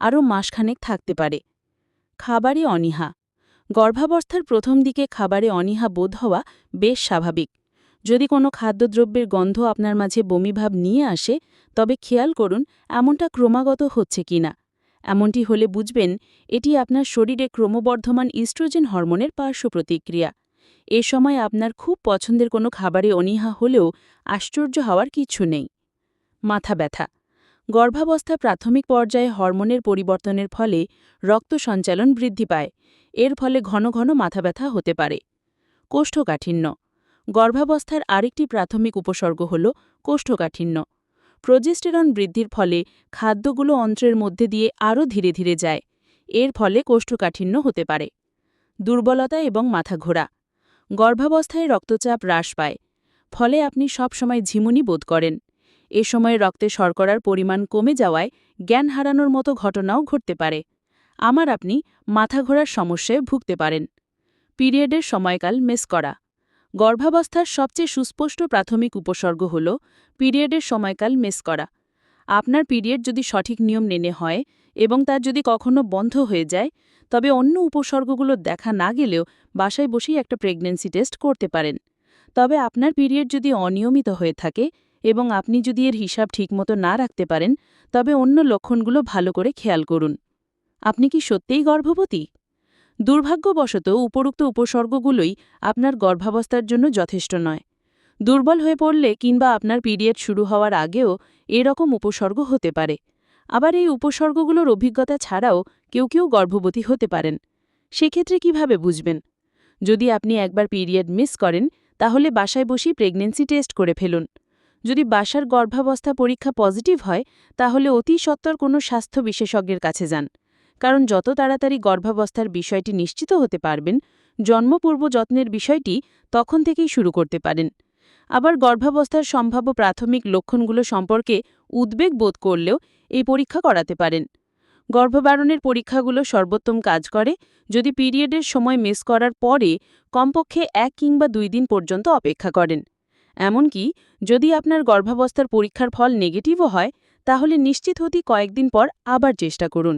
আরও মাসখানেক থাকতে পারে। খাবারে অনীহা। গর্ভাবস্থার প্রথম দিকে খাবারে অনীহা বোধ হওয়া বেশ স্বাভাবিক। যদি কোনো খাদ্যদ্রব্যের গন্ধ আপনার মাঝে বমিভাব নিয়ে আসে, তবে খেয়াল করুন এমনটা ক্রমাগত হচ্ছে কিনা এমনটি হলে বুঝবেন এটি আপনার শরীরে ক্রমবর্ধমান ইস্ট্রোজেন হরমোনের পার্শ্ব প্রতিক্রিয়া। এ সময় আপনার খুব পছন্দের কোনো খাবারে অনীহা হলেও আশ্চর্য হওয়ার কিছু নেই। মাথা ব্যথা। গর্ভাবস্থা প্রাথমিক পর্যায়ে হরমোনের পরিবর্তনের ফলে রক্ত সঞ্চালন বৃদ্ধি পায়। এর ফলে ঘন ঘন মাথা ব্যথা হতে পারে। কোষ্ঠকাঠিন্য। গর্ভাবস্থার আরেকটি প্রাথমিক উপসর্গ হল কোষ্ঠকাঠিন্য। প্রজেস্টেরন বৃদ্ধির ফলে খাদ্যগুলো অন্ত্রের মধ্যে দিয়ে আরও ধীরে ধীরে যায়। এর ফলে কোষ্ঠকাঠিন্য হতে পারে। দুর্বলতা এবং মাথা ঘোরা। গর্ভাবস্থায় রক্তচাপ হ্রাস পায়। ফলে আপনি সবসময় ঝিমুনি বোধ করেন। এ সময় রক্তে শর্করার পরিমাণ কমে যাওয়ায় জ্ঞান হারানোর মতো ঘটনাও ঘটতে পারে। আমার আপনি মাথা ঘোরার সমস্যায় ভুগতে পারেন। পিরিয়ডের সময়কাল মিস করা। গর্ভাবস্থার সবচেয়ে সুস্পষ্ট প্রাথমিক উপসর্গ হল পিরিয়ডের সময়কাল মিস করা। আপনার পিরিয়ড যদি সঠিক নিয়ম মেনে হয় এবং তার যদি কখনো বন্ধ হয়ে যায়, তবে অন্য উপসর্গগুলো দেখা না গেলেও বাসায় বসেই একটা প্রেগন্যান্সি টেস্ট করতে পারেন। তবে আপনার পিরিয়ড যদি অনিয়মিত হয়ে থাকে এবং আপনি যদি এর হিসাব ঠিকমতো না রাখতে পারেন, তবে অন্য লক্ষণগুলো ভালো করে খেয়াল করুন। আপনি কি সত্যিই গর্ভবতী? দুর্ভাগ্যবশত উপরুক্ত উপসর্গগুলোই আপনার গর্ভাবস্থার জন্য যথেষ্ট নয়। দুর্বল হয়ে পড়লে কিংবা আপনার পিরিয়ড শুরু হওয়ার আগেও এরকম উপসর্গ হতে পারে। আবার এই উপসর্গগুলোর অভিজ্ঞতা ছাড়াও কেউ কেউ গর্ভবতী হতে পারেন। সেক্ষেত্রে কীভাবে বুঝবেন? যদি আপনি একবার পিরিয়ড মিস করেন, তাহলে বাসায় বসেই প্রেগনেন্সি টেস্ট করে ফেলুন। যদি বাসার গর্ভাবস্থা পরীক্ষা পজিটিভ হয়, তাহলে অতি সত্বর কোনো স্বাস্থ্য বিশেষজ্ঞের কাছে যান। কারণ যত তাড়াতাড়ি গর্ভাবস্থার বিষয়টি নিশ্চিত হতে পারবেন জন্মপূর্ব যত্নের বিষয়টি তখন থেকেই শুরু করতে পারেন। আবার গর্ভাবস্থার সম্ভাব্য প্রাথমিক লক্ষণগুলো সম্পর্কে উদ্বেগ বোধ করলেও এই পরীক্ষা করাতে পারেন। গর্ভবারণের পরীক্ষাগুলো সর্বোত্তম কাজ করে, যদি পিরিয়ডের সময় মিস করার পরে কমপক্ষে এক কিংবা দুই দিন পর্যন্ত অপেক্ষা করেন। এমনকি যদি আপনার গর্ভাবস্থার পরীক্ষার ফল নেগেটিভও হয়, তাহলে নিশ্চিত হতে কয়েকদিন পর আবার চেষ্টা করুন।